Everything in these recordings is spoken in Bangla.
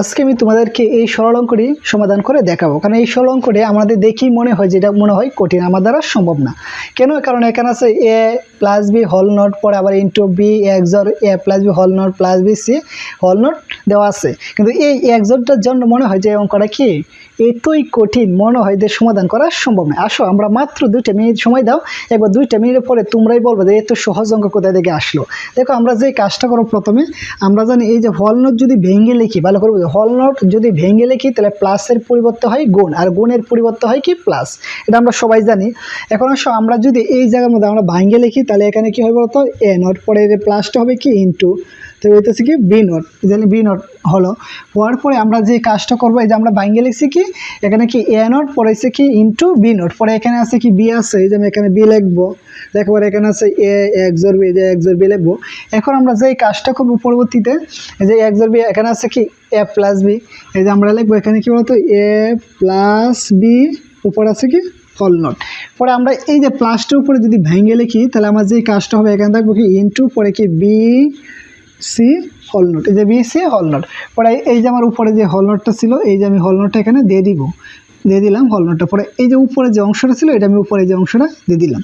আজকে আমি তোমাদেরকে এই সরল অঙ্কটি সমাধান করে দেখাবো। কারণ এই সরল অঙ্কটি আমাদের দেখেই মনে হয় যেটা মনে হয় কঠিন, আমার দ্বারা সম্ভব না। কেন? কারণ এখানে আছে এ প্লাস বি হল নট, পরে আবার into B EXOR A plus B হল নট, প্লাস বি সি হল নট দেওয়া আছে। কিন্তু এই একজরটার জন্য মনে হয় যে অঙ্কটা কি? এতই কঠিন মনে হয় যে সমাধান করা সম্ভব নয় আসো, আমরা মাত্র দুইটা মিনিট সময় দাও। একবার দুইটা মিনিটের পরে তোমরাই বলবে যে এত সহজ অঙ্ক কোথায় থেকে আসলো। দেখো, আমরা যে কাজটা করো প্রথমে, আমরা জানি এই যে হল নোট যদি ভেঙে লিখি, ভালো করে বুঝো হল নোট যদি ভেঙে লিখি, তাহলে প্লাসের পরিবর্তে হয় গুণ, আর গুণের পরিবর্তে হয় কি প্লাস এটা আমরা সবাই জানি। এখন আসো আমরা যদি এই জায়গার মধ্যে আমরা ভাঙে লিখি, তাহলে এখানে কী হবে বলতো? এ নোট পরে প্লাসটা হবে কি ইন্টু তো এটা হচ্ছে কি বি নোট। জানি বি নোট হলো। হওয়ার পরে আমরা যে কাজটা করব, এই যে আমরা ভাঙে লিখছি কি? এখানে কি এ নোট পরে হচ্ছে কি ইন্টু বি নোট পরে এখানে আছে কি বি আছে, এই যে আমি এখানে বি লিখব। দেখো পরে এখানে আছে এ এক জোর বি যে এক জোর বি লিখব। এখন আমরা যে কাজটা করব পরবর্তীতে, এই যে এক জোর বি এখানে আছে কি এ প্লাস বি এই যে আমরা লিখব এখানে কি বলতো? এ প্লাস বি উপর আছে কি? হল নোট পরে আমরা এই যে প্লাসটার উপরে যদি ভেঙে লিখি, তাহলে আমার যে কাজটা হবে, এখানে থাকব কি ইন্টু পরে কি বি সি হল নোট এই যে বি সি হল নোট পরে এই যে আমার উপরে যে হল নোটটা ছিল, এই যে আমি হল নোটটা এখানে দিয়ে দিব। দিয়ে দিলাম হল নোটটা পরে এই যে উপরে যে অংশটা ছিল এটা আমি উপরে যে অংশটা দিয়ে দিলাম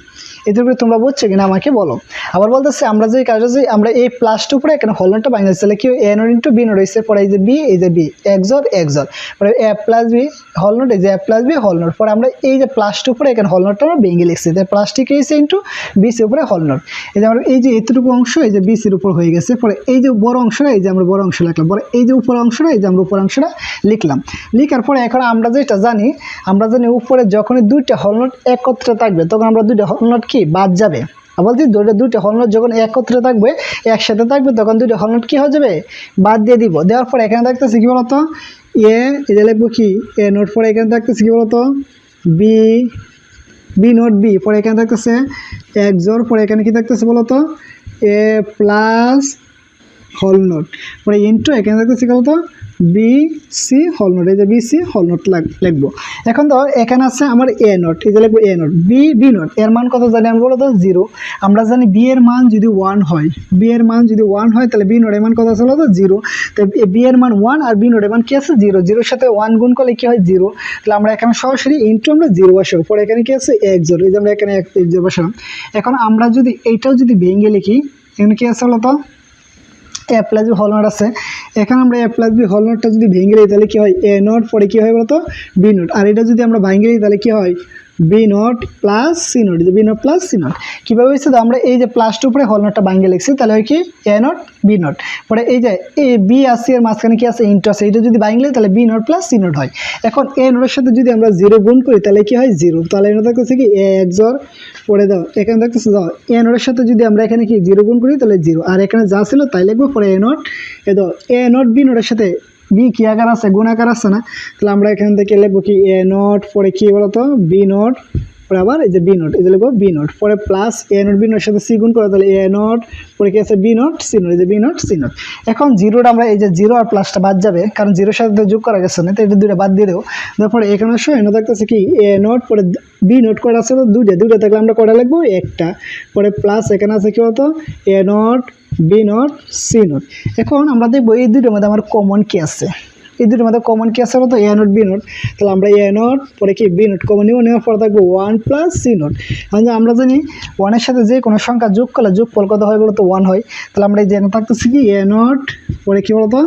এতে করে তোমরা বুঝছ কিনা আমাকে বলো আবার বলতেছে আমরা যে কাজটা যে আমরা এই প্লাসটা উপরে এখানে হল নোটটা বানিয়েছি তাহলে কি A not into B not হয়েছে পরে এই যে বি এই যে বি একজর একজর পরে এ প্লাস বি হল নোট এই যে এ প্লাস বি হল নোট পরে আমরা এই যে প্লাসটা উপরে এখানে হল নোটটা আমরা ভেঙে লিখছি তাই প্লাসটিক হয়েছে ইন্টু বিসি উপরে হল নোট এই যে আমরা এই যে এতটুকু অংশ এই যে বিসির উপর হয়ে গেছে পরে এই যে বড় অংশটা এই যে আমরা বড় অংশ লিখলাম পরে এই যে উপর অংশটা এই যে আমরা উপর অংশটা লিখলাম লিখার পরে এখন আমরা যেটা জানি আমরা জানি উপরে যখনই দুইটা হলনোট একত্রে থাকবে, তখন আমরা দুইটা হল নোট কি? বাদ যাবে। আবার যদি দুইটা দুইটা হলনোট যখন একত্রে থাকবে, একসাথে থাকবে, তখন দুইটা হলনোট কি হয়ে যাবে? বাদ দিয়ে দিব। দেওয়ার পরে এখানে থাকতেছে কি বলতো? এ, এটা লিখব কি? এ নোট পরে এখানে থাকতেছে কি বলতো? বি বি নোট বি পরে এখানে থাকতেছে এক জোর পরে এখানে কি থাকতেছে বলতো? এ প্লাস হল নোট পরে ইন্টু এখানে থাকতেছে কি বলতো? বি সি হল নোট এই যে বি সি হল নোট লিখব। এখন তো এখানে আছে আমার এ নোট এই যে লিখব A not B B not এর মান কত জানি আমরা বলো তো জিরো আমরা জানি বি এর মান যদি ওয়ান হয় বি এর মান যদি ওয়ান হয়, তাহলে বি নোটের মান কত আছে বলো তো জিরো তো বি এর মান ওয়ান আর বি নোটের মান কি আছে? জিরো জিরোর সাথে ওয়ান গুণ করলে কি হয়? জিরো তাহলে আমরা এখানে সরাসরি ইন্টু আমরা জিরো বসাবো। পরে এখানে কি আছে? এক জিরো এই যে আমরা এখানে এক জিরো বসালাম। এখন আমরা যদি এইটাও যদি ভেঙে লিখি, এখানে কি আছে বলো তো? এ প্লাস হল নোট আছে। এখানে আমরা এ প্লাস বি হল নোটটা যদি ভেঙে দিই, তাহলে কী হয়? এ নোট পরে কী হয় বলতো? বি নোট আর এটা যদি আমরা ভাঙিয়ে দিই, তাহলে কী হয়? B not plus C not B not plus C not কীভাবে হয়েছে তো, আমরা এই যে প্লাসটার উপরে হল নোটটা ভাঙিয়ে লিখছি, তাহলে হয় কি এ নোট বি নট পরে এই যে এ বি আর সি এর মাঝখানে কি আছে ইন্টু আছে এটা যদি ভাঙলে তাহলে B not plus C not হয়। এখন এ নোটের সাথে যদি আমরা জিরো গুণ করি, তাহলে কি হয় জিরো তাহলে এখানে থাকতেছে কি এ এক জোর পরে দাও, এখানে থাকতেছে দাও এ নোটের সাথে যদি আমরা এখানে কি জিরো গুণ করি, তাহলে জিরো আর এখানে যা ছিল তাই লিখব, পরে এ নোট এ দাও এ নোট বি নোটের সাথে বি কি আকার আছে? গুণ আকার আছে না? তাহলে আমরা এখান থেকে লিখব কি এ নোট, পরে কি বলতো? বি নোট, পরে আবার এই যে বি নোট, এই যে লিখব বি নোট, পরে প্লাস এ নোট, বি নোটের সাথে সি গুণ করে তাহলে এ নোট, পরে কি আছে? বি নোট, সি নোট, এই যে বি নোট, সি নোট। এখন জিরোটা আমরা এই যে জিরো আর প্লাসটা বাদ যাবে, কারণ জিরোর সাথে তো যোগ করা গেছে না, তো এটা দুটো বাদ দিয়ে দেবো। তারপরে এখানে আসো এনে থাকতেছে কি, এ নোট, পরে বি নোট করা আছে? দুইটা দুইটা থাকলে আমরা কটা লিখব? একটা। পরে প্লাস এখানে আছে কি বলতো? A not B not C not এখন আমরা দেখব এই দুটোর মধ্যে আমার কমন কি আছে। এই দুটোর মধ্যে কমন কি আছে বলতো এ নোট বি নোট তাহলে আমরা এ নোট পরে কি বি নোট কমন নিব, নেওয়ার পরে থাকব ওয়ান প্লাস সি নোট মানে আমরা জানি ওয়ানের সাথে যে কোনো সংখ্যা যোগ করলে যোগ ফল কত হয় বলতো ওয়ান হয়। তাহলে আমরা এই যে থাকতেছি কি এ নোট পরে কি বলতো?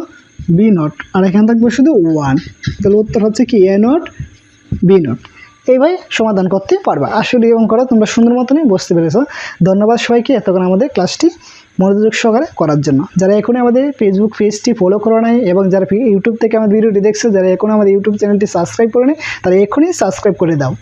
বি নোট আর এখানে থাকবে শুধু ওয়ান তাহলে উত্তর হচ্ছে কি এ নোট বি নোট এইভাবে সমাধান করতে পারবা। আসলে এবং করা তোমরা সুন্দর মতনই বুঝতে পেরেছ। ধন্যবাদ সবাইকে এতক্ষণ আমাদের ক্লাসটি মনোযোগ সহকারে করার জন্য। যারা এখনই আমাদের ফেসবুক পেজটি ফলো করা নাই এবং যারা ইউটিউব থেকে আমাদের ভিডিওটি দেখছে, যারা এখনও আমাদের ইউটিউব চ্যানেলটি সাবস্ক্রাইব করে নেই, তারা এখনই সাবস্ক্রাইব করে দাও।